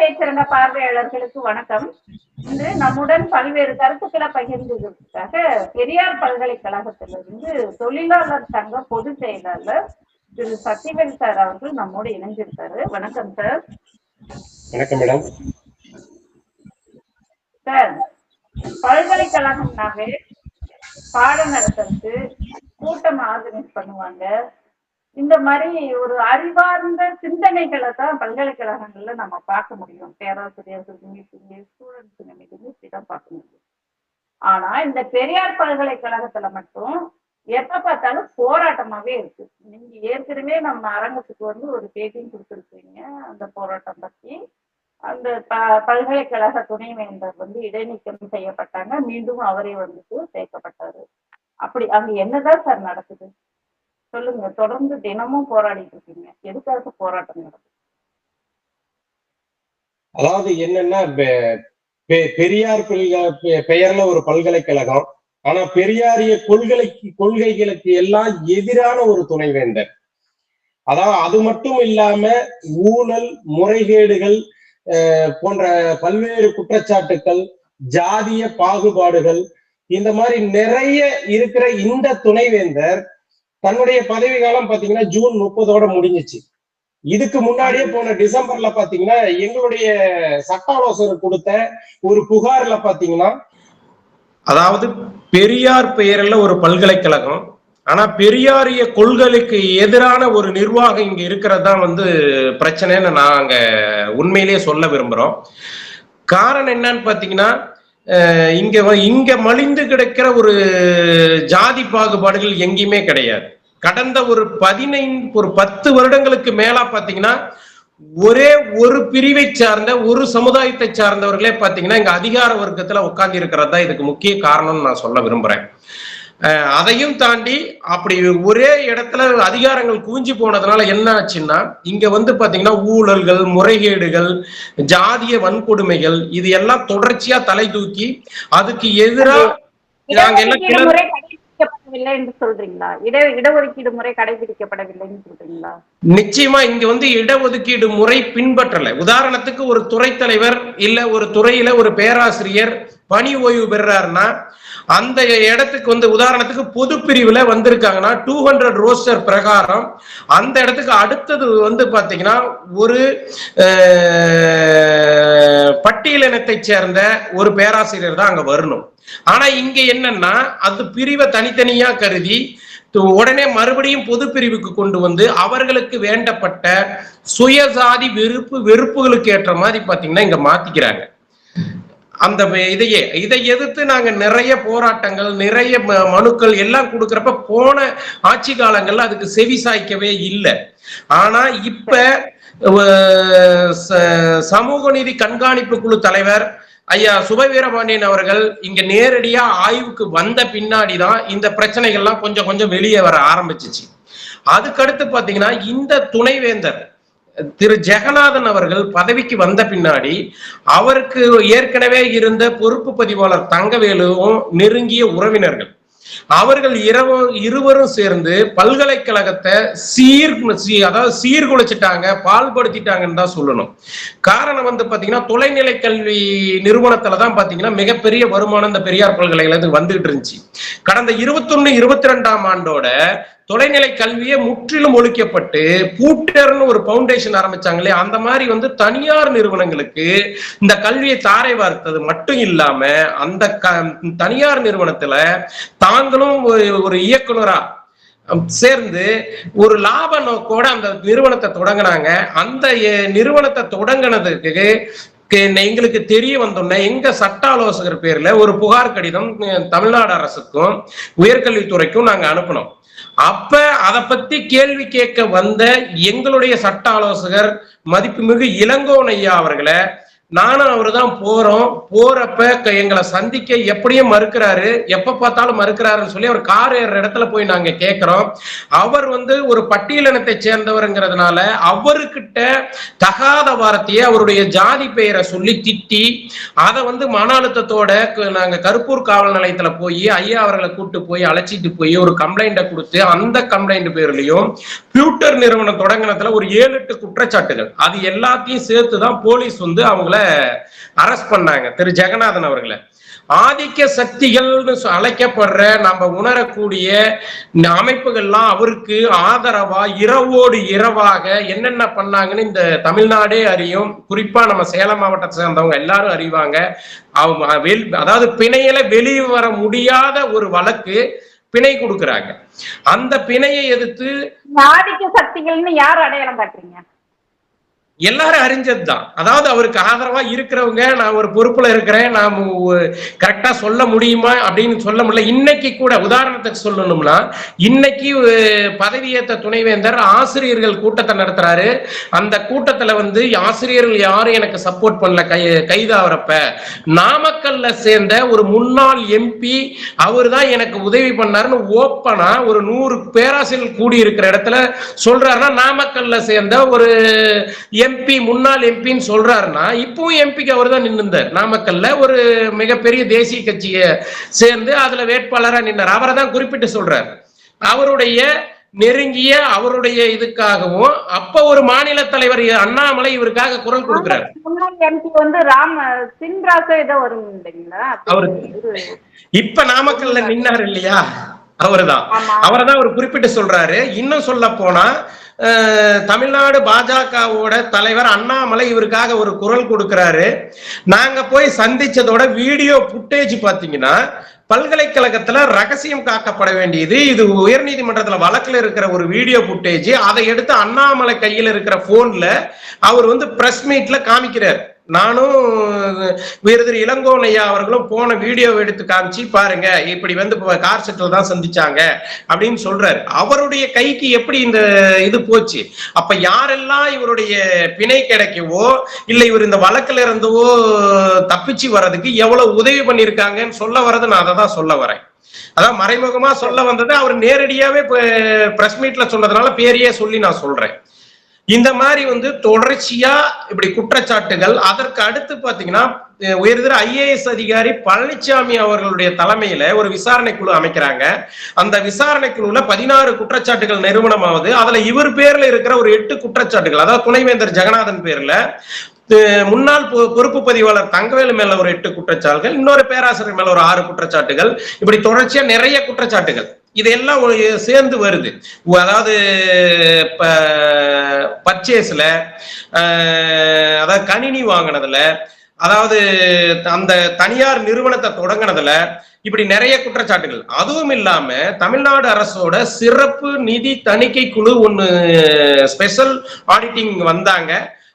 பேசுறங்க பார்வையாளர்களுக்கு வணக்கம். இன்று நம்முடன் பல்வேறு கருத்துக்களை பகிர்ந்ததற்காக பெரியார் பல்கலைக்கழகத்திலிருந்து தொழிலாளர் சங்க பொதுச் செயலாளர் திரு. சத்திவேல் சார் அவர்கள் நம்மோடு இணைஞ்சிருக்காரு வணக்கம் சார். வணக்கம் மேடம். சார் பல்கலைக்கழகம்னாவே பாடம் நடத்துறது கூட்டம் ஆர்கனைஸ் பண்ணுவாங்க. இந்த மாதிரி ஒரு அறிவார்ந்த சிந்தனைகளை தான் பல்கலைக்கழகங்கள்ல நம்ம பார்க்க முடியும். பேராசிரியர்கள் மீட்டிங்கு ஸ்டூடெண்ட்ஸ் மீட்டிங்கு இப்படிதான் பார்க்க முடியும். ஆனா இந்த பெரியார் பல்கலைக்கழகத்துல மட்டும் எப்ப பார்த்தாலும் போராட்டமாவே இருக்கு. நீங்க ஏற்கனவே நம்ம அரங்கத்துக்கு வந்து ஒரு பேட்டியும் கொடுத்துருக்கீங்க. அந்த போராட்டம் பத்தி. அந்த ப பல்கலைக்கழக துணைவேந்தர் வந்து இடைநீக்கம் செய்யப்பட்டாங்க. மீண்டும் அவரே வந்துட்டு சேர்க்கப்பட்டாரு. அப்படி அங்க என்னதான் சார் நடக்குது? சொல்லுங்க. தொடர்ந்து தினமும் போராடிட்டு இருக்கீங்க. எதுக்காக போராட்டம் நடக்குது? அதாவது என்னன்னா பெரியார் பல்க- பெயர்ல ஒரு பல்கலைக்கழகம். ஆனா பெரியாரிய கொள்கைக்கு கொள்கைகளுக்கு எல்லாம் எதிரான ஒரு துணைவேந்தர். அதாவது அது மட்டும் இல்லாம ஊழல் முறைகேடுகள் போன்ற பல்வேறு குற்றச்சாட்டுக்கள் ஜாதிய பாகுபாடுகள் இந்த மாதிரி நிறைய இருக்கிற இந்த துணைவேந்தர் தன்னுடைய பதவி காலம் பாத்தீங்கன்னா ஜூன் முப்பதோட முடிஞ்சிச்சு. இதுக்கு முன்னாடியே போன டிசம்பர்ல பாத்தீங்கன்னா எங்களுடைய சட்ட ஆலோசகர் கொடுத்த ஒரு புகார்ல பாத்தீங்கன்னா அதாவது பெரியார் பெயரில் ஒரு பல்கலைக்கழகம் ஆனா பெரியாரிய கொள்கைக்கு எதிரான ஒரு நிர்வாகம் இங்க இருக்கிறது தான் வந்து பிரச்சனைன்னு நாங்க உண்மையிலேயே சொல்ல விரும்புறோம். காரணம் என்னன்னு பாத்தீங்கன்னா இங்க இங்க மலிந்து கிடக்கிற ஒரு ஜாதி பாகுபாடுகள் எங்கேயுமே கிடையாது. கடந்த ஒரு பதினைந்து ஒரு பத்து வருடங்களுக்கு மேலா பாத்தீங்கன்னா ஒரே ஒரு பிரிவை சார்ந்த ஒரு சமுதாயத்தை சார்ந்தவர்களே பாத்தீங்கன்னா இங்க அதிகார வர்க்கத்துல உட்கார்ந்து இருக்கிறது தான் இதுக்கு முக்கிய காரணம்னு நான் சொல்ல விரும்புறேன். அதையும் தாண்டி அப்படி ஒரே இடத்துல அதிகாரங்கள் குவிஞ்சு போனதுனால என்ன ஆச்சுன்னா இங்க வந்து பாத்தீங்கன்னா ஊழல்கள் முறைகேடுகள் ஜாதிய வன்கொடுமைகள் இது எல்லாம் தொடர்ச்சியா தலை தூக்கி அதுக்கு எதிரா நாங்க நிச்சயமா இங்க வந்து இடஒதுக்கீடு முறை பின்பற்றல. உதாரணத்துக்கு ஒரு துறை தலைவர் இல்ல ஒரு துறையில ஒரு பேராசிரியர் பணி ஓய்வு பெறாருன்னா அந்த இடத்துக்கு வந்து உதாரணத்துக்கு பொது பிரிவுல வந்திருக்காங்கன்னா டூ ஹண்ட்ரட் ரோஸ்டர் பிரகாரம் அந்த இடத்துக்கு அடுத்தது வந்து பாத்தீங்கன்னா ஒரு பட்டியலினத்தை சேர்ந்த ஒரு பேராசிரியர் தான் அங்க வரணும். ஆனா இங்க என்னன்னா அது பிரிவை தனித்தனியா கருதி உடனே மறுபடியும் பொது பிரிவுக்கு கொண்டு வந்து அவர்களுக்கு வேண்டப்பட்ட சுயசாதி வெறுப்பு வெறுப்புகளுக்கு ஏற்ற மாதிரி பாத்தீங்கன்னா இங்க மாத்திக்கிறாங்க. அந்த இதையே இதை எதிர்த்து நாங்க நிறைய போராட்டங்கள் நிறைய ம- மனுக்கள் எல்லாம் கொடுக்கறப்ப போன ஆட்சி காலங்கள்ல அதுக்கு செவி சாய்க்கவே இல்லை. ஆனா இப்ப ச- சமூக நீதி கண்காணிப்பு குழு தலைவர் ஐயா சுபவீரபாண்டியன் அவர்கள் இங்க நேரடியா ஆய்வுக்கு வந்த பின்னாடி தான் இந்த பிரச்சனைகள்லாம் கொஞ்சம் கொஞ்சம் வெளியே வர ஆரம்பிச்சிச்சு. அதுக்கடுத்து பாத்தீங்கன்னா இந்த துணைவேந்தர் திரு ஜெகநாதன் அவர்கள் பதவிக்கு வந்த பின்னாடி அவருக்கு ஏற்கனவே இருந்த பொறுப்பு பதிவாளர் தங்கவேலுவும் நெருங்கிய உறவினர்கள். அவர்கள் இரவு இருவரும் சேர்ந்து பல்கலைக்கழகத்தை சீர் அதாவது சீர்குலைச்சிட்டாங்க பால்படுத்திட்டாங்கன்னு தான் சொல்லணும். காரணம் வந்து பாத்தீங்கன்னா தொலைநிலை கல்வி நிறுவனத்துல தான் பாத்தீங்கன்னா மிகப்பெரிய வருமானம் இந்த பெரியார் பல்கலைக்கழகத்துக்கு வந்துகிட்டு இருந்துச்சு. கடந்த இருபத்தொன்னு இருபத்தி ரெண்டாம் ஆண்டோட தொலைநிலை கல்வியே முற்றிலும் ஒழிக்கப்பட்டு பூட்டர்னு ஒரு பவுண்டேஷன் ஆரம்பிச்சாங்களே அந்த மாதிரி வந்து தனியார் நிறுவனங்களுக்கு இந்த கல்வியை தாரை வார்த்தது மட்டும் இல்லாம அந்த க தனியார் நிறுவனத்துல தாங்களும் ஒரு ஒரு இயக்குனரா சேர்ந்து ஒரு லாப நோக்கோட அந்த நிறுவனத்தை தொடங்கினாங்க. அந்த நிறுவனத்தை தொடங்கினதுக்கு எங்களுக்கு தெரிய வந்தோம்னா எங்க சட்ட ஆலோசகர் பேர்ல ஒரு புகார் கடிதம் தமிழ்நாடு அரசுக்கும் உயர்கல்வித்துறைக்கும் நாங்க அனுப்பினோம். அப்ப அதை பத்தி கேள்வி கேட்க வந்த எங்களுடைய சட்ட ஆலோசகர் மதிப்புமிகு இளங்கோன் ஐயா அவர்களை நானும் அவரு தான் போறோம். போறப்ப க- எங்களை சந்திக்க எப்படியும் மறுக்கிறாரு. எப்ப பார்த்தாலும் மறுக்கிறாருன்னு சொல்லி அவர் கார் ஏற இடத்துல போய் நாங்க கேட்கிறோம் அவர் வந்து ஒரு பட்டியலினத்தை சேர்ந்தவருங்கிறதுனால அவர்கிட்ட தகாத வார்த்தையை அவருடைய ஜாதி பெயரை சொல்லி திட்டி அதை வந்து மன அழுத்தத்தோட நாங்க கருப்பூர் காவல் நிலையத்துல போய் ஐயா அவர்களை கூப்பிட்டு போய் அழைச்சிட்டு போய் ஒரு கம்ப்ளைண்ட்டை கொடுத்து அந்த கம்ப்ளைண்ட் பேர்லயும் பியூட்டர் நிறுவனம் தொடங்கினத்துல ஒரு ஏழு எட்டு குற்றச்சாட்டுகள். அது எல்லாத்தையும் சேர்த்து தான் போலீஸ் வந்து அவங்கள அரெஸ்ட் பண்ணாங்க. திரு. ஜெகநாதன் அவர்களை. ஆதிக்க சக்திகள்னு அழைக்கப்படுற நம்ம உணரக்கூடிய அமைப்புகள்லாம் அவருக்கு ஆதரவா இரவோடு இரவாக என்னென்ன பண்ணாங்கன்னு இந்த தமிழ்நாடே அறியும். குறிப்பா நம்ம சேலம் மாவட்டத்தை சேர்ந்தவங்க எல்லாரும் அறிவாங்க. அவங்க அதாவது பிணையில வெளியே வர முடியாத ஒரு வழக்கு பிணை கொடுக்குறாங்க. அந்த பிணையை எதிர்த்து ஆதிக்க சக்திகள்னு யார் அடையாளம் காட்டுறீங்க? எல்லாரும் அறிஞ்சதுதான். அதாவது அவருக்கு ஆதரவா இருக்கிறவங்க நான் ஒரு பொறுப்புல இருக்கிறேன் நான் கரெக்டா சொல்ல முடியுமா அப்படின்னு சொல்ல முடியல. இன்னைக்கு கூட உதாரணத்துக்கு சொல்லணும்னா இன்னைக்கு பதவியேற்ற துணைவேந்தர் ஆசிரியர்கள் கூட்டத்தை நடத்துறாரு. அந்த கூட்டத்துல வந்து ஆசிரியர்கள் யாரும் எனக்கு சப்போர்ட் பண்ணல கை கைதாகிறப்ப நாமக்கல்ல சேர்ந்த ஒரு முன்னாள் எம்பி அவர் தான் எனக்கு உதவி பண்ணாருன்னு ஓப்பனா ஒரு நூறு பேராசிரியர்கள் கூடி இருக்கிற இடத்துல சொல்றாருன்னா நாமக்கல்ல சேர்ந்த ஒரு எம்பி முன்னாள் எம்பின்னு சொல்றாருன்னா இப்பவும் எம்பிக்கு அவர் தான் நின்னுந்தார். நாமக்கல்ல ஒரு மிகப்பெரிய தேசிய கட்சியை சேர்ந்து அதுல வேட்பாளரா நின்னார். அவரை தான் குறிப்பிட்டு சொல்றாரு. அவருடைய நெருங்கிய அவருடைய இதுக்காகவும் அப்ப ஒரு மாநில தலைவர் அண்ணாமலை இவருக்காக குரல் கொடுக்கிறார். எம்பி வந்து ராம சின்ராசோ ஏதோ வரும் இல்லைங்களா? அவரு- இப்ப நாமக்கல்ல நின்னார் இல்லையா? அவர்தான். ஆமா. அவரை தான் அவர் குறிப்பிட்டு சொல்றாரு. இன்னும் சொல்ல போனா தமிழ்நாடு பாஜகவோட தலைவர் அண்ணாமலை இவருக்காக ஒரு குரல் கொடுக்கிறாரு. நாங்க போய் சந்திச்சதோட வீடியோ புட்டேஜ் பாத்தீங்கன்னா பல்கலைக்கழகத்துல ரகசியம் காக்கப்பட வேண்டியது. இது உயர்நீதிமன்றத்துல வழக்குல இருக்கிற ஒரு வீடியோ புட்டேஜ் அதை எடுத்து அண்ணாமலை கையில இருக்கிற போன்ல அவர் வந்து பிரஸ் மீட்ல காமிக்கிறார். நானும் வீரதிரி இளங்கோன் ஐயா அவர்களும் போன வீடியோ எடுத்து காமிச்சு பாருங்க இப்படி வந்து கார் செட்டில் தான் சந்திச்சாங்க அப்படின்னு சொல்றாரு. அவருடைய கைக்கு எப்படி இந்த இது போச்சு? அப்ப யாரெல்லாம் இவருடைய பிணை கிடைக்கவோ இல்லை இவர் இந்த வழக்குல இருந்தவோ தப்பிச்சு வர்றதுக்கு எவ்வளவு உதவி பண்ணிருக்காங்கன்னு சொல்ல வர்றது நான் அதை தான் சொல்ல வரேன். அதான் மறைமுகமா சொல்ல வந்தது அவர் நேரடியாவே பிரஸ் மீட்ல சொன்னதுனால பேரையே சொல்லி நான் சொல்றேன். இந்த மாதிரி வந்து தொடர்ச்சியா இப்படி குற்றச்சாட்டுகள் அதற்கு அடுத்து பாத்தீங்கன்னா உயர்திர ஐஏஎஸ் அதிகாரி பழனிசாமி அவர்களுடைய தலைமையில ஒரு விசாரணை குழு அமைக்கிறாங்க. அந்த விசாரணை குழுல பதினாறு குற்றச்சாட்டுகள் நிறுவனமாவது அதுல இவர் பேர்ல இருக்கிற ஒரு எட்டு குற்றச்சாட்டுகள் அதாவது துணைவேந்தர் ஜெகநாதன் பேர்ல முன்னாள் பொ- பொறுப்பு பதிவாளர் தங்கவேலு மேல ஒரு எட்டு குற்றச்சாட்டுகள் இன்னொரு பேராசிரியர் மேல ஒரு ஆறு குற்றச்சாட்டுகள் இப்படி தொடர்ச்சியா நிறைய குற்றச்சாட்டுகள். இதெல்லாம் சேர்ந்து வருது. அதாவது அதாவது பர்ச்சேஸ்ல அதாவது கணினி வாங்கினதுல அதாவது அந்த தனியார் நிறுவனத்தை தொடங்கினதுல இப்படி நிறைய குற்றச்சாட்டுகள். அதுவும் இல்லாம தமிழ்நாடு அரசோட சிறப்பு நிதி தணிக்கை குழு ஒன்று ஸ்பெஷல் ஆடிட்டிங் வந்தாங்க.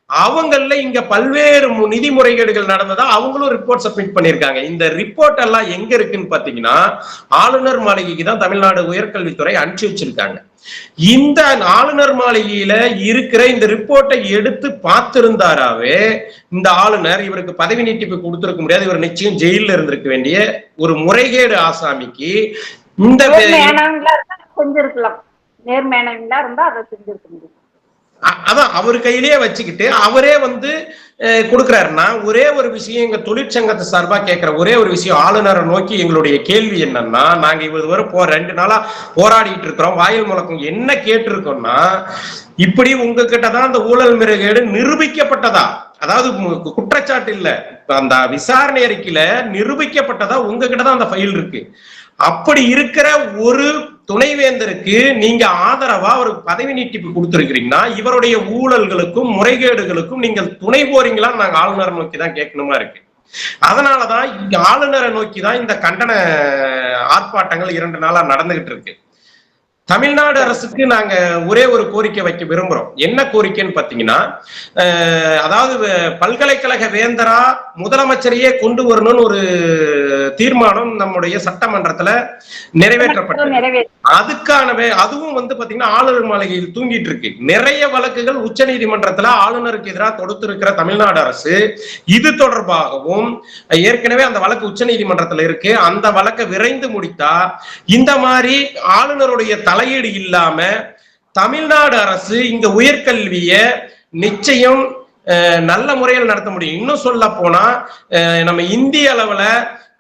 அவங்கள இங்க பல்வேறு நிதி முறைகேடுகள் நடந்ததா அவங்களும் ரிப்போர்ட் சப்மிட் பண்ணிருக்காங்க இந்த ரிப்போர்ட் எல்லாம் எங்க இருக்குன்னு பாத்தீங்கன்னா ஆளுநர் மாளிகைக்கு தான் தமிழ்நாடு உயர்கல்வித்துறை அனுப்பிச்சு வச்சிருக்காங்க. இந்த ஆளுநர் மாளிகையில இருக்கிற இந்த ரிப்போர்ட்டை எடுத்து பார்த்திருந்தாராவே இந்த ஆளுநர் இவருக்கு பதவி நீட்டிப்பு கொடுத்திருக்க முடியாது. இவர் நிச்சயம் ஜெயில இருந்திருக்க வேண்டிய ஒரு முறைகேடு ஆசாமிக்கு இந்த செஞ்சிருக்கலாம் நேர்மையானவங்களா இருந்தா அதை செஞ்சிருக்க முடியும். அதான் அவர் கையிலேயே வச்சுக்கிட்டு அவரே வந்து கொடுக்குறாருன்னா ஒரே ஒரு விஷயம் எங்க தொழிற்சங்கத்தை சார்பா கேட்கிற ஒரே ஒரு விஷயம் ஆளுநரை நோக்கி எங்களுடைய கேள்வி என்னன்னா நாங்க இவ்வளவு வரை போ ரெண்டு நாளா போராடிட்டு இருக்கிறோம் வாயில் முழக்கம் என்ன கேட்டிருக்கோம்னா இப்படி உங்ககிட்ட தான் அந்த ஊழல் முறைகேடு நிரூபிக்கப்பட்டதா? அதாவது குற்றச்சாட்டு இல்ல. அந்த விசாரணை அறிக்கையில நிரூபிக்கப்பட்டதா உங்ககிட்ட தான் அந்த ஃபைல் இருக்கு. அப்படி இருக்கிற ஒரு துணைவேந்தருக்கு நீங்க ஆதரவா ஒரு பதவி நீட்டிப்பு கொடுத்துருக்கிறீங்கன்னா இவருடைய ஊழல்களுக்கும் முறைகேடுகளுக்கும் நீங்கள் துணை போறீங்களான்னு நாங்க ஆளுநரை நோக்கி தான் கேட்கணுமா இருக்கு. அதனாலதான் ஆளுநரை நோக்கி தான் இந்த கண்டன ஆர்ப்பாட்டங்கள் இரண்டு நாளா நடந்துகிட்டு இருக்கு. தமிழ்நாடு அரசுக்கு நாங்க ஒரே ஒரு கோரிக்கை வைக்க விரும்புறோம். என்ன கோரிக்கைன்னு பாத்தீங்கன்னா அதாவது பல்கலைக்கழக வேந்தரா முதலமைச்சரையே கொண்டு வரணும்னு ஒரு தீர்மானம் நம்முடைய சட்டமன்றத்துல நிறைவேற்றப்பட்டது. நிறைவேற்ற அதுக்கான வே- அதுவும் வந்து பாத்தீங்கன்னா ஆளுநர் மாளிகையில் தூங்கிட்டு இருக்கு. நிறைய வழக்குகள் உச்ச நீதிமன்றத்துல ஆளுநருக்கு எதிராக தொடுத்திருக்கிற தமிழ்நாடு அரசு. இது தொடர்பாகவும் ஏற்கனவே அந்த வழக்கு உச்ச நீதிமன்றத்துல இருக்கு. அந்த வழக்கை விரைந்து முடித்தா இந்த மாதிரி ஆளுநருடைய தலையீடு இல்லாம தமிழ்நாடு அரசு இங்க உயர்கல்விய நிச்சயம் நல்ல முறையில் நடத்த முடியும். இன்னும் சொல்ல போனா நம்ம இந்திய அளவுல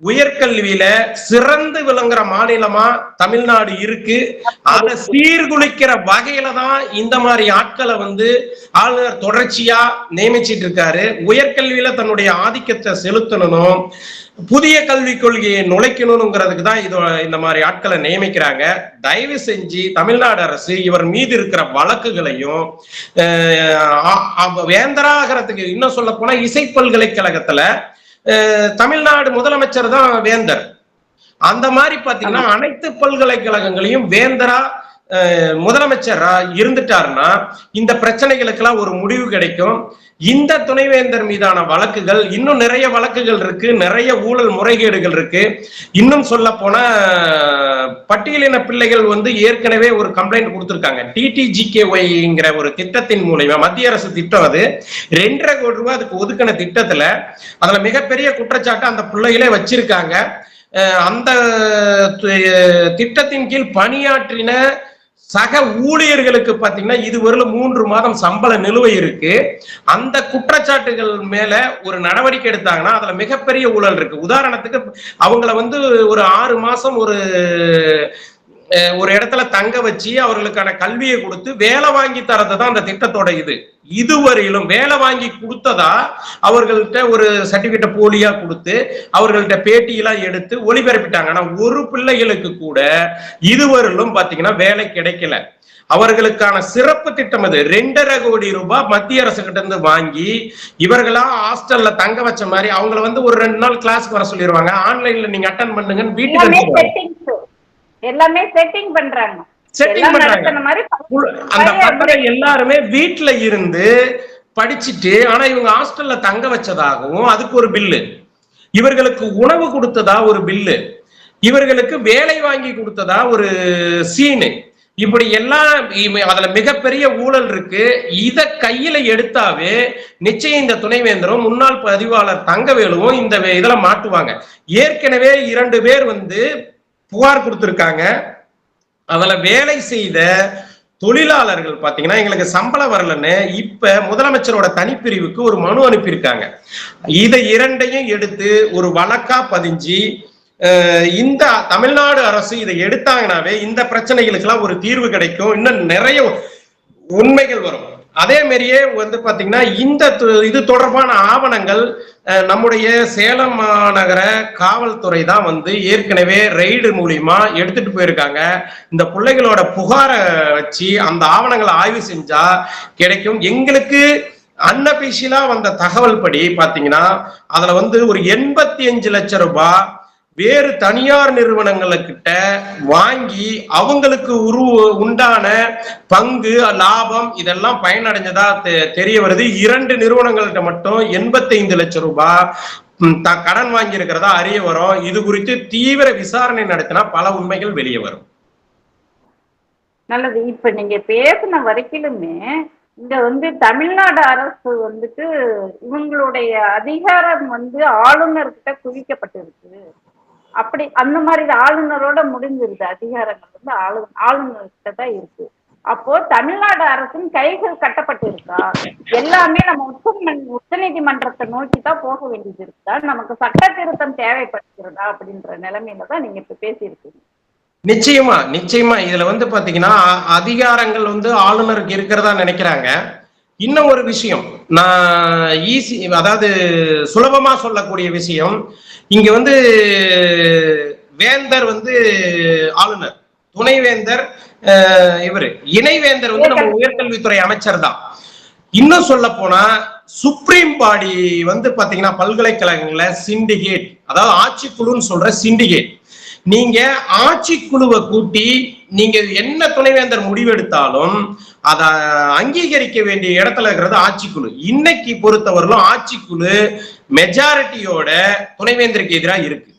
உயர்கல்வியில சிறந்து விளங்குற மாநிலமா தமிழ்நாடு இருக்கு. அதை சீர்குலைக்கிற வகையில தான் இந்த மாதிரி ஆட்களை வந்து ஆளுநர் தொடர்ச்சியா நியமிச்சிட்டு இருக்காரு. உயர்கல்வியில தன்னுடைய ஆதிக்கத்தை செலுத்தணும். புதிய கல்விக் கொள்கையை நுழைக்கணுங்கிறதுக்கு தான் இது இந்த மாதிரி ஆட்களை நியமிக்கிறாங்க. தயவு செஞ்சு தமிழ்நாடு அரசு இவர் மீது இருக்கிற வழக்குகளையும் வேந்தராகிறதுக்கு இன்னும் சொல்ல போனா இசை பல்கலைக்கழகத்துல தமிழ்நாடு முதலமைச்சர் தான் வேந்தர். அந்த மாதிரி பாத்தீங்கன்னா அனைத்து பல்கலைக்கழகங்களையும் வேந்தரா முதலமைச்சரா இருந்துட்டாருன்னா இந்த பிரச்சனைகளுக்கெல்லாம் ஒரு முடிவு கிடைக்கும். இந்த துணைவேந்தர் மீதான வழக்குகள் இன்னும் நிறைய வழக்குகள் இருக்கு நிறைய ஊழல் முறைகேடுகள் இருக்கு. இன்னும் சொல்ல போனா பட்டியலின பிள்ளைகள் வந்து ஏற்கனவே ஒரு கம்ப்ளைண்ட் கொடுத்துருக்காங்க. டிடிஜிகேஒய்ங்கிற ஒரு திட்டத்தின் மூலியமா மத்திய அரசு திட்டம் அது. ரெண்டரை கோடி ரூபாய் அதுக்கு ஒதுக்கின திட்டத்துல அதுல மிகப்பெரிய குற்றச்சாட்டு அந்த பிள்ளைகளே வச்சிருக்காங்க. அந்த திட்டத்தின் கீழ் பணியாற்றின சக ஊழியர்களுக்கு பாத்தீங்கன்னா இதுவரையில மூன்று மாதம் சம்பள நிலுவை இருக்கு. அந்த குற்றச்சாட்டுகள் மேல ஒரு நடவடிக்கை எடுத்தாங்கன்னா அதுல மிகப்பெரிய ஊழல் இருக்கு. உதாரணத்துக்கு அவங்கள வந்து ஒரு ஆறு மாசம் ஒரு ஒரு இடத்துல தங்க வச்சு அவர்களுக்கான கல்வியை கொடுத்து வேலை வாங்கி தரது தான் அந்த திட்டத்தோட இது. இதுவரையிலும் வேலை வாங்கி கொடுத்ததா அவர்கள்ட்ட ஒரு சர்டிபிகேட் போலியா கொடுத்து அவர்கள்ட்ட பேட்டியெல்லாம் எடுத்து ஒளிபரப்பிட்டாங்க. ஆனா ஒரு பிள்ளைகளுக்கு கூட இதுவரையிலும் பாத்தீங்கன்னா வேலை கிடைக்கல. அவர்களுக்கான சிறப்பு திட்டம் இது ரெண்டரை கோடி ரூபாய் மத்திய அரசு கிட்ட இருந்து வாங்கி இவர்களா ஹாஸ்டல்ல தங்க வச்ச மாதிரி அவங்கள வந்து ஒரு ரெண்டு நாள் கிளாஸ்க்கு வர சொல்லிடுவாங்க ஆன்லைன்ல நீங்க அட்டன் பண்ணுங்கன்னு வீட்டுக்கு எல்லாமே செட்டிங் பண்றாங்க. எல்லாம் பண்றாங்க. அந்த பசங்க எல்லாருமே வீட்டுல இருந்து படிச்சுட்டு ஆனா இவங்க ஹாஸ்டல்ல தங்க வச்சதாகவும் அதுக்கு ஒரு பில்லு இவர்களுக்கு உணவு கொடுத்ததா ஒரு பில்லு இவர்களுக்கு வேலை வாங்கி கொடுத்ததா ஒரு சீனு இப்படி எல்லாம் அதுல மிகப்பெரிய ஊழல் இருக்கு. இத கையில எடுத்தாவே நிச்சயம் இந்த துணைவேந்தரும் முன்னாள் பதிவாளர் தங்கவேலுவும் இந்த இதுல மாட்டுவாங்க. ஏற்கனவே இரண்டு பேர் வந்து புகார் கொடுத்திருக்காங்க. அதுல வேலை செய்த தொழிலாளர்கள் பாத்தீங்கன்னா எங்களுக்கு சம்பளம் வரலன்னு இப்ப முதலமைச்சரோட தனிப்பிரிவுக்கு ஒரு மனு அனுப்பியிருக்காங்க. இதை இரண்டையும் எடுத்து ஒரு வழக்கா பதிஞ்சு இந்த தமிழ்நாடு அரசு இதை எடுத்தாங்கனாவே இந்த பிரச்சனைகளுக்கெல்லாம் ஒரு தீர்வு கிடைக்கும். இன்னும் நிறைய உண்மைகள் வரும். அதே மாதிரியே வந்து பாத்தீங்கன்னா இந்த இது தொடர்பான ஆவணங்கள் நம்முடைய சேலம் மாநகர காவல்துறை தான் வந்து ஏற்கனவே ரெய்டு மூலியமா எடுத்துட்டு போயிருக்காங்க. இந்த பிள்ளைகளோட புகாரை வச்சு அந்த ஆவணங்களை ஆய்வு செஞ்சா கிடைக்கும். எங்களுக்கு அன்னபிஷிலா வந்த தகவல் படி பாத்தீங்கன்னா அதுல வந்து ஒரு எண்பத்தி அஞ்சு லட்சம் ரூபாய் வேறு தனியார் நிறுவனங்கள்கிட்ட வாங்கி அவங்களுக்கு உரு உண்டான பங்கு லாபம் இதெல்லாம் பயனடைஞ்சதா தெ- தெரிய வருது. இரண்டு நிறுவனங்கள்கிட்ட மட்டும் எண்பத்தைந்து லட்சம் ரூபாய் த- கடன் வாங்கி இருக்கிறதா அறிய வரும். இது குறித்து தீவிர விசாரணை நடத்தினா பல உண்மைகள் வெளியே வரும். நல்லது. இப்ப நீங்க பேசின வரைக்கிலுமே இங்க வந்து தமிழ்நாடு அரசு வந்துட்டு இவங்களுடைய அதிகாரம் வந்து ஆளுநர்கிட்ட குவிக்கப்பட்டிருக்கு. அப்படி அந்த மாதிரி ஆளுநரோட முடிஞ்சிருது. அதிகாரங்கள் வந்து ஆளு ஆளுநர்கிட்ட தான் இருக்கு. அப்போ தமிழ்நாடு அரசின் கைகள் கட்டப்பட்டு இருக்கா எல்லாமே நம்ம உச்ச உச்சநீதிமன்றத்தை நோக்கி தான் போக வேண்டியது இருக்கா? நமக்கு சட்ட திருத்தம் தேவைப்படுகிறதா அப்படின்ற நிலைமையில தான் நீங்க இப்ப பேசியிருக்கீங்க. நிச்சயமா நிச்சயமா. இதுல வந்து பாத்தீங்கன்னா அ- அதிகாரங்கள் வந்து ஆளுநருக்கு இருக்கிறதா நினைக்கிறாங்க. இன்னும் ஒரு விஷயம் நான் ஈஸி அதாவது சுலபமா சொல்லக்கூடிய விஷயம் இங்க வந்து வேந்தர் வந்து ஆளுநர். துணைவேந்தர் இவரு. இணைவேந்தர் வந்து நம்ம உயர்கல்வித்துறை அமைச்சர் தான். இன்னும் சொல்ல போனா சுப்ரீம் பாடி வந்து பாத்தீங்கன்னா பல்கலைக்கழகங்கள்ல சிண்டிகேட் அதாவது ஆட்சிக்குழுன்னு சொல்ற சிண்டிகேட் நீங்க ஆட்சி குழுவை கூட்டி நீங்க என்ன துணைவேந்தர் முடிவெடுத்தாலும் அதை அங்கீகரிக்க வேண்டிய இடத்துல இருக்கிறது ஆட்சிக்குழு. இன்னைக்கு பொறுத்தவரையிலும் ஆட்சிக்குழு மெஜாரிட்டியோட துணைவேந்தருக்கு எதிராக இருக்கு.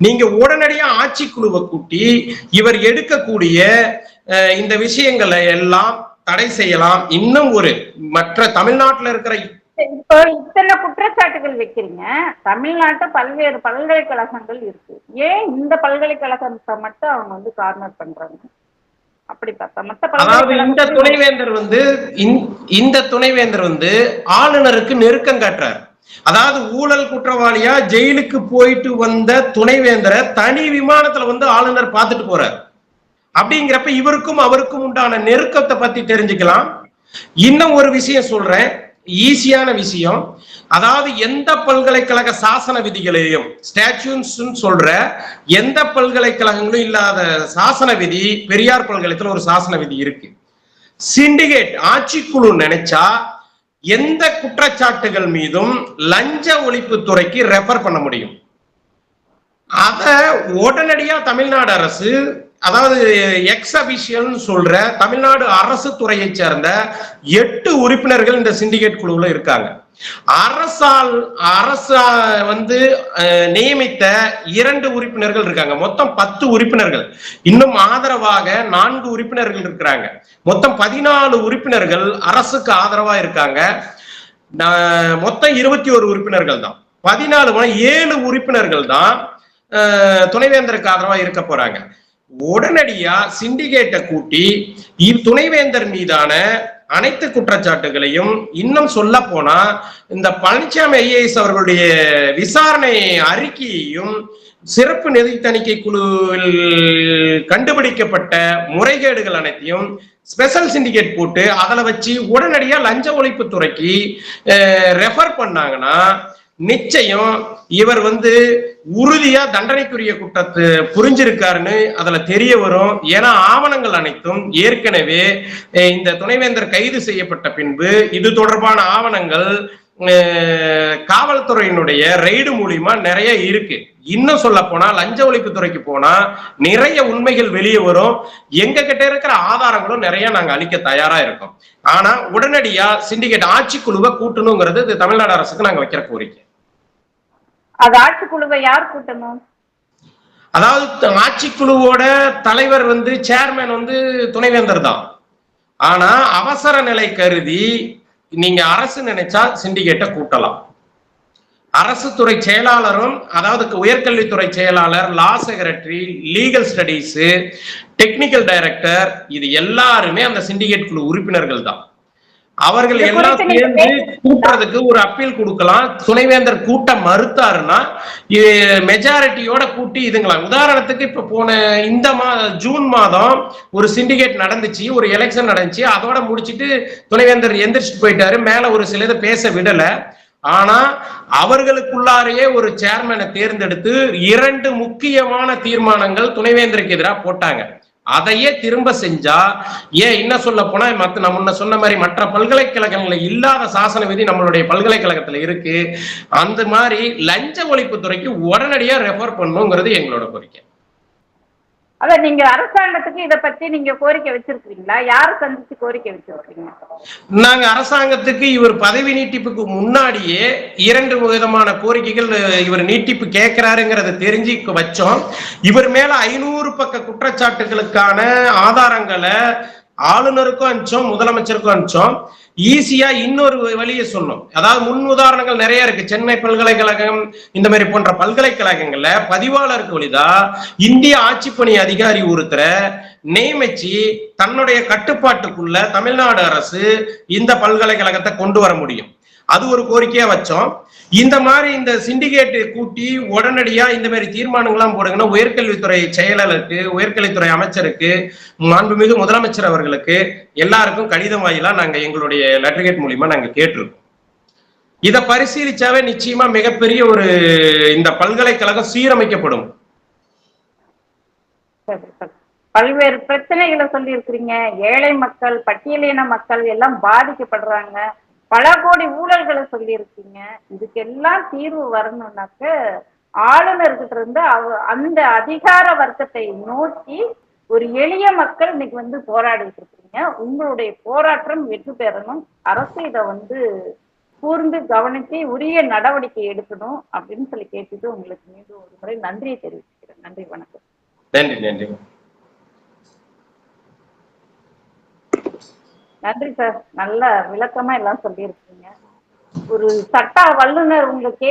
நீங்க உடனடியா ஆட்சிக்குழுவை கூட்டி இவர் எடுக்கக்கூடிய அஹ், இந்த விஷயங்களை எல்லாம் தடை செய்யலாம். இன்னும் ஒரு மற்ற தமிழ்நாட்டுல இருக்கிற இப்போ இத்தனை குற்றச்சாட்டுகள் வைக்கிறீங்க. தமிழ்நாட்டு பல்வேறு பல்கலைக்கழகங்கள் இருக்கு. ஏன் இந்த பல்கலைக்கழகத்தை மட்டும் அவங்க வந்து கார்னர் பண்றாங்க? அப்படி பார்த்தா. மத்த அதாவது இந்த துணைவேந்தர் வந்து இந்த- இந்த துணைவேந்தர் வந்து ஆளுநருக்கு நெருக்கம் காட்டுறார். அதாவது ஊழல் குற்றவாளியா ஜெயிலுக்கு போயிட்டு வந்த துணைவேந்தரை தனி விமானத்துல வந்து ஆளுநர் பார்த்துட்டு போறார். அப்படிங்கிறப்ப இவருக்கும் அவருக்கும் உண்டான நெருக்கத்தை பத்தி தெரிஞ்சுக்கலாம். இன்னும் ஒரு விஷயம் சொல்றேன். ஈஸியான விஷயம். அதாவது எந்த பல்கலைக்கழக சாசன விதிகளையும் ஸ்டாச்சுன்ஸ் சொல்ற எந்த பல்கலைக்கழகங்களும் இல்லாத சாசன விதி பெரியார் பல்கலைக்கழகத்தில் ஒரு சாசன விதி இருக்கு. சிண்டிகேட் ஆட்சிக்குழு நினைச்சா எந்த குற்றச்சாட்டுகள் மீதும் லஞ்ச ஒழிப்புத்துறைக்கு ரெஃபர் பண்ண முடியும். அத உடனடியா தமிழ்நாடு அரசு அதாவது எக்ஸ் அபிஷியல்னு சொல்ற தமிழ்நாடு அரசு துறையை சேர்ந்த எட்டு உறுப்பினர்கள் இந்த சிண்டிகேட் குழுவுல இருக்காங்க. அரசால் அரசா வந்து அஹ், நியமித்த இரண்டு உறுப்பினர்கள் இருக்காங்க. மொத்தம் பத்து உறுப்பினர்கள். இன்னும் ஆதரவாக நான்கு உறுப்பினர்கள் இருக்கிறாங்க. மொத்தம் பதினாலு உறுப்பினர்கள் அரசுக்கு ஆதரவா இருக்காங்க. மொத்தம் இருபத்தி ஒரு உறுப்பினர்கள் தான். பதினாலு ஏழு உறுப்பினர்கள் தான் துணைவேந்தருக்கு ஆதரவா இருக்க போறாங்க. உடனடியா சிண்டிகேட்டை கூட்டி துணைவேந்தர் மீதான அனைத்து குற்றச்சாட்டுகளையும் இன்னும் சொல்ல போனா இந்த பழனிசாமி ஐஏஎஸ் அவர்களுடைய விசாரணை அறிக்கையையும் சிறப்பு நிதி தணிக்கை குழுவில் கண்டுபிடிக்கப்பட்ட முறைகேடுகள் அனைத்தையும் ஸ்பெஷல் சிண்டிகேட் போட்டு அதில் வச்சு உடனடியாக லஞ்ச ஒழிப்பு துறைக்கு ரெஃபர் பண்ணாங்கன்னா நிச்சயம் இவர் வந்து உறுதியா தண்டனைக்குரிய குற்றத்தை புரிஞ்சிருக்காருன்னு அதுல தெரிய வரும். ஏன்னா ஆவணங்கள் அனைத்தும் ஏற்கனவே இந்த துணைவேந்தர் கைது செய்யப்பட்ட பின்பு இது தொடர்பான ஆவணங்கள் காவல்துறையினுடைய ரெய்டு மூலியமா நிறைய இருக்கு. இன்னும் சொல்ல போனா லஞ்ச ஒழிப்பு துறைக்கு போனா நிறைய உண்மைகள் வெளியே வரும். எங்க கிட்ட இருக்கிற ஆதாரங்களும் நிறைய நாங்க அளிக்க தயாரா இருக்கோம். ஆனா உடனடியா சிண்டிகேட் ஆட்சிக்குழுவை கூட்டணுங்கிறது இது தமிழ்நாடு அரசுக்கு நாங்க வைக்கிற கோரிக்கை. அது ஆட்சிக்குழுவை யார் கூட்டணும்? அதாவது ஆட்சிக்குழுவோட தலைவர் வந்து சேர்மேன் வந்து துணைவேந்தர் தான். ஆனா அவசர நிலை கருதி நீங்க அரசு நினைச்சா சிண்டிகேட்டை கூட்டலாம். அரசு துறை செயலாளரும் அதாவது உயர்கல்வித்துறை செயலாளர் law secretary legal studies technical director இது எல்லாருமே அந்த சிண்டிகேட் குழு உறுப்பினர்கள் தான். அவர்கள் இது எல்லாம் சேர்ந்து கூட்டுறதுக்கு ஒரு அப்பீல் கொடுக்கலாம். துணைவேந்தர் கூட்ட மறுத்தாருன்னா மெஜாரிட்டியோட கூட்டி இதுங்களாம். உதாரணத்துக்கு இப்ப போன இந்த மா ஜூன் மாதம் ஒரு சிண்டிகேட் நடந்துச்சு ஒரு எலெக்ஷன் நடந்துச்சு. அதோட முடிச்சிட்டு துணைவேந்தர் எந்திரிச்சிட்டு போயிட்டாரு. மேல ஒரு சிலதை பேச விடல. ஆனா அவர்களுக்குள்ளாரையே ஒரு சேர்மனை தேர்ந்தெடுத்து இரண்டு முக்கியமான தீர்மானங்கள் துணைவேந்தருக்கு எதிராக போட்டாங்க. அதையே திரும்ப செஞ்சா ஏன் என்ன சொல்ல போனா மத்த நம்ம முன்ன சொன்ன மாதிரி மற்ற பல்கலைக்கழகங்கள்ல இல்லாத சாசன விதி நம்மளுடைய பல்கலைக்கழகத்துல இருக்கு. அந்த மாதிரி லஞ்ச ஒழிப்பு துறைக்கு உடனடியா ரெஃபர் பண்ணுங்கிறது எங்களோட கோரிக்கை. அதான் நீங்க அரசாங்கத்துக்கு இத பத்தி நீங்க கோரிக்கை வச்சிருக்கீங்களா யார சந்திச்சு கோரிக்கை வச்சிருக்கீங்க நாங்க அரசாங்கத்துக்கு இவர் பதவி நீட்டிப்புக்கு முன்னாடியே இரண்டு விதமான கோரிக்கைகள் இவர் நீட்டிப்பு கேட்கிறாருங்கிறத தெரிஞ்சு வச்சோம். இவர் மேல ஐநூறு பக்க குற்றச்சாட்டுகளுக்கான ஆதாரங்களை ஆளுநருக்கும் அனுப்பிச்சோம் முதலமைச்சருக்கும் அனுப்பிச்சோம். ஈஸியா இன்னொரு வழியை சொன்னோம். அதாவது முன் உதாரணங்கள் நிறைய இருக்கு. சென்னை பல்கலைக்கழகம் இந்த மாதிரி போன்ற பல்கலைக்கழகங்கள்ல பதிவாளருக்கு வழிதான் இந்திய ஆட்சிப்பணி அதிகாரி ஒருத்தரை நியமிச்சு தன்னுடைய கட்டுப்பாட்டுக்குள்ள தமிழ்நாடு அரசு இந்த பல்கலைக்கழகத்தை கொண்டு வர முடியும். அது ஒரு கோரிக்கையா வச்சோம். இந்த மாதிரி இந்த சிண்டிகேட் கூட்டி உடனடியா இந்த மாதிரி தீர்மானங்கள்லாம் போடுங்கன்னா உயர்கல்வித்துறை செயலருக்கு உயர்கல்வித்துறை அமைச்சருக்கு மாண்புமிகு முதலமைச்சர் அவர்களுக்கு எல்லாருக்கும் கடிதம் வாயிலா நாங்க எங்களுடைய லெட்டர்கேட் மூலியமா நாங்க கேட்டிருக்கோம். இத பரிசீலிச்சாவே நிச்சயமா மிகப்பெரிய ஒரு இந்த பல்கலைக்கழகம் சீரமைக்கப்படும். பல்வேறு பிரச்சனைகளை சொல்லி இருக்கிறீங்க ஏழை மக்கள் பட்டியலின மக்கள் எல்லாம் பாதிக்கப்படுறாங்க. பல கோடி ஊழல்களை சொல்லியிருக்கீங்க. இதுக்கெல்லாம் தீர்வு வரணும்னாக்க ஆளுநர்கிட்ட இருந்து அவ அந்த அதிகார வர்க்கத்தை நோக்கி ஒரு எளிய மக்கள் இன்னைக்கு வந்து போராடிட்டு இருக்கீங்க. உங்களுடைய போராட்டம் வெற்றி பெறணும். அரசு இதை வந்து கூர்ந்து கவனித்து உரிய நடவடிக்கை எடுக்கணும் அப்படின்னு சொல்லி கேட்டுட்டு உங்களுக்கு மீண்டும் ஒரு முறை நன்றியை தெரிவிச்சுக்கிறேன். நன்றி வணக்கம். நன்றி நன்றி. நன்றி சார். நல்ல விளக்கமா எல்லாம் சொல்லியிருக்கீங்க. ஒரு சட்ட வல்லுநர் உங்களுக்கு